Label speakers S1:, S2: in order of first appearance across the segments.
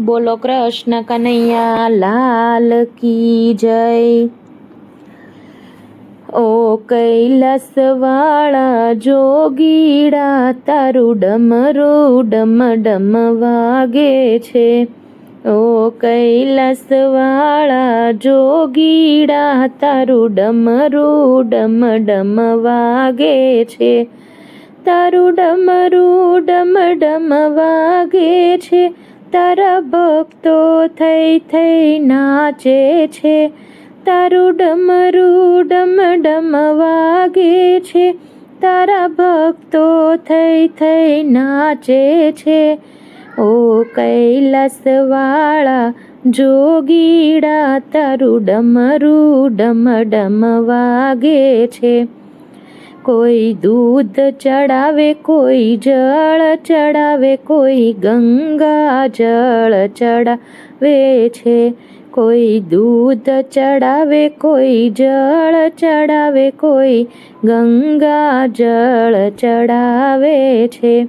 S1: બોલો કૃષ્ણ કનૈયા, લાલ કી જય. ઓ કૈલાસવાળા જોગીડા, તારું ડમરું ડમ ડમ વાગે છે. ઓ કૈલાસવાળા જોગીડા, તારું ડમરું ડમ ડમ વાગે છે. તારું ડમરું ડમ ડમ વાગે છે. તારા ભક્તો થઈ થઈ નાચે છે. તારું ડમરું ડમ ડમ વાગે છે. તારા ભક્તો થઈ થઈ નાચે છે. ઓ કૈલાસવાળા, જોગીડા તારું ડમરું ડમ ડમ વાગે છે. કોઈ દૂધ ચડાવે, કોઈ જળ ચડાવે, કોઈ ગંગા જળ ચડાવે છે. કોઈ દૂધ ચડાવે, કોઈ જળ ચડાવે, કોઈ ગંગા જળ ચડાવે છે.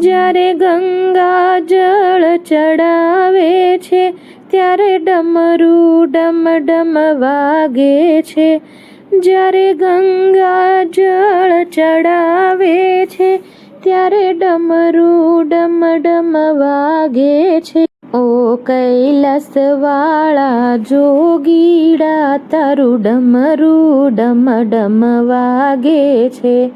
S1: જ્યારે ગંગા જળ ચડાવે છે, ત્યારે ડમરું ડમ ડમ વાગે છે. જ્યારે ગંગા જળ ચડાવે છે, ત્યારે ડમરું ડમ ડમ વાગે છે. ઓ કૈલાસવાળા જોગીડા, તારું ડમરું ડમ ડમ વાગે છે.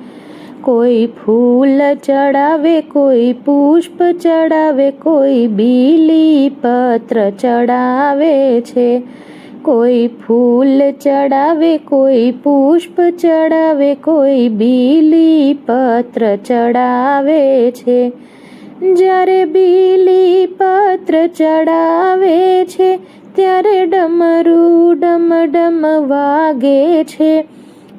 S1: કોઈ ફૂલ ચડાવે, કોઈ પુષ્પ ચડાવે, કોઈ બીલી પત્ર ચડાવે છે. કોઈ ફૂલ ચડાવે, કોઈ પુષ્પ ચડાવે, કોઈ બીલી પત્ર ચડાવે છે. જ્યારે બીલી પત્ર ચડાવે છે, ત્યારે ડમરું ડમ ડમ વાગે છે.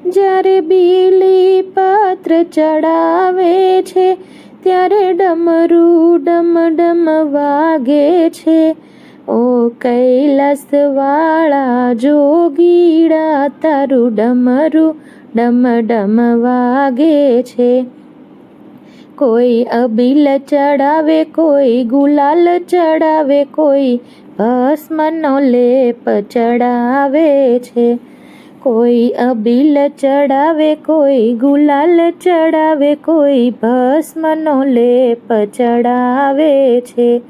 S1: જ્યારે બીલી પત્ર ચડાવે છે, ત્યારે ડમરું ડમ ડમ વાગે છે. ઓ કૈલાસવાળા, જોગીડા તારું ડમરું ડમ ડમ વાગે છે. કોઈ અબીલ ચડાવે, કોઈ ગુલાલ ચડાવે, કોઈ ભસ્મનો લેપ ચડાવે છે. કોઈ અબીલ ચડાવે, કોઈ ગુલાલ ચડાવે, કોઈ ભસ્મનો લેપ ચડાવે છે.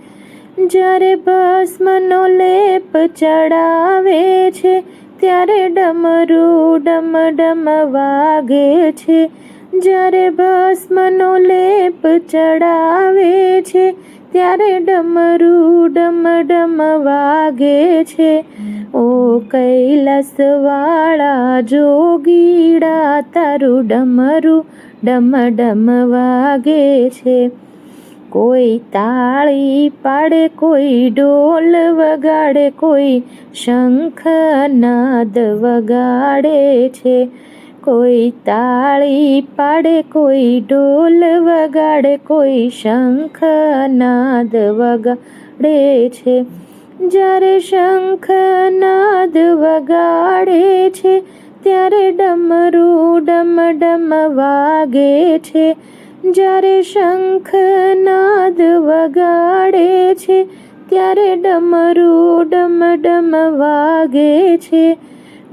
S1: જ્યારે ભસ્મનો લેપ ચડાવે છે, ત્યારે ડમરું ડમ ડમ વાગે છે. જ્યારે ભસ્મનો લેપ ચડાવે છે, ત્યારે ડમરું ડમ ડમ વાગે છે. ઓ કૈલાસવાળા જોગીડા, તારું ડમરું ડમ ડમ વાગે છે. કોઈ તાળી પાડે, કોઈ ઢોલ વગાડે, કોઈ શંખ નાદ વગાડે છે. કોઈ તાળી પાડે, કોઈ ઢોલ વગાડે, કોઈ શંખ નાદ વગાડે છે. જ્યારે શંખ નાદ વગાડે છે, ત્યારે ડમરું ડમ ડમ વાગે છે. જ્યારે શંખ નાદ વગાડે છે, ત્યારે ડમરું ડમ ડમ વાગે છે.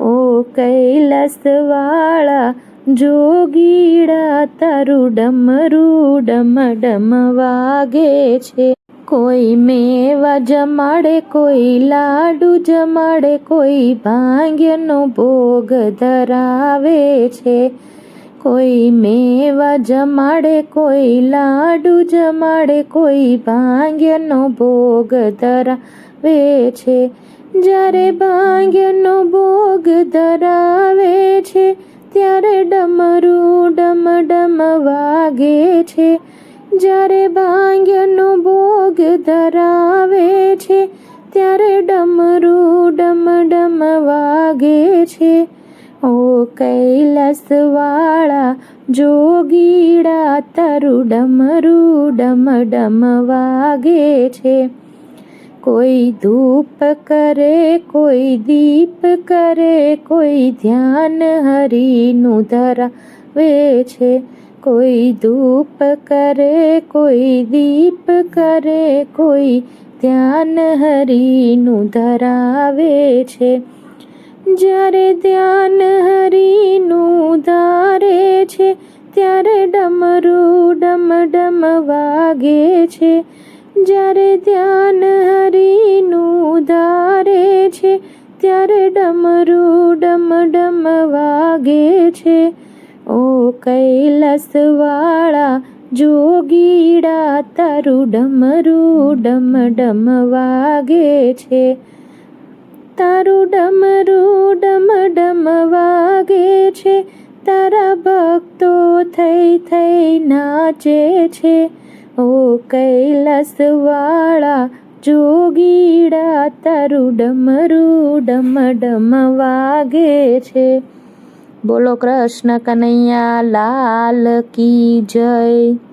S1: ઓ કૈલાસવાળા જોગીડા તારું ડમરું ડમ ડમ વાગે છે. કોઈ મેવા જમાડે, કોઈ લાડુ જમાડે, કોઈ ભાંગ્યનો ભોગ ધરાવે છે. કોઈ મેવા જમાડે, કોઈ લાડુ જમાડે, કોઈ ભાંગ્યનો ભોગ ધરાવે છે. જ્યારે ભાંગ્યનો ભોગ ધરાવે છે, ત્યારે ડમરું ડમ ડમ વાગે છે. જ્યારે ભાંગ્યનો ભોગ ધરાવે છે, ત્યારે ડમરું ડમ ડમ વાગે છે. ઓ કૈલાસવાળા, જોગીડા તારું ડમરુ ડમ ડમ વાગે છે. કોઈ ધૂપ કરે, કોઈ દીપ કરે, કોઈ ધ્યાન હરીનું ધરાવે છે. કોઈ ધૂપ કરે, કોઈ દીપ કરે, કોઈ ધ્યાન હરીનું ધરાવે છે. જ્યારે ધ્યાન હરીનું ધારે છે, ત્યારે ડમરું ડમ ડમ વાગે છે. જ્યારે ધ્યાન હરીનું ધારે છે, ત્યારે ડમરું ડમ ડમ વાગે છે. ઓ કૈલાસવાળા જોગીડા તારું ડમરું ડમ ડમ વાગે છે. તારું ડમરું ડમ ડમ વાગે છે, તારા ભક્તો થઈ થઈ નાચે છે. ઓ કૈલાસવાળા, જોગીડા, તારું ડમરું ડમ ડમ વાગે છે. બોલો કૃષ્ણ કનૈયા, લાલ કી જય.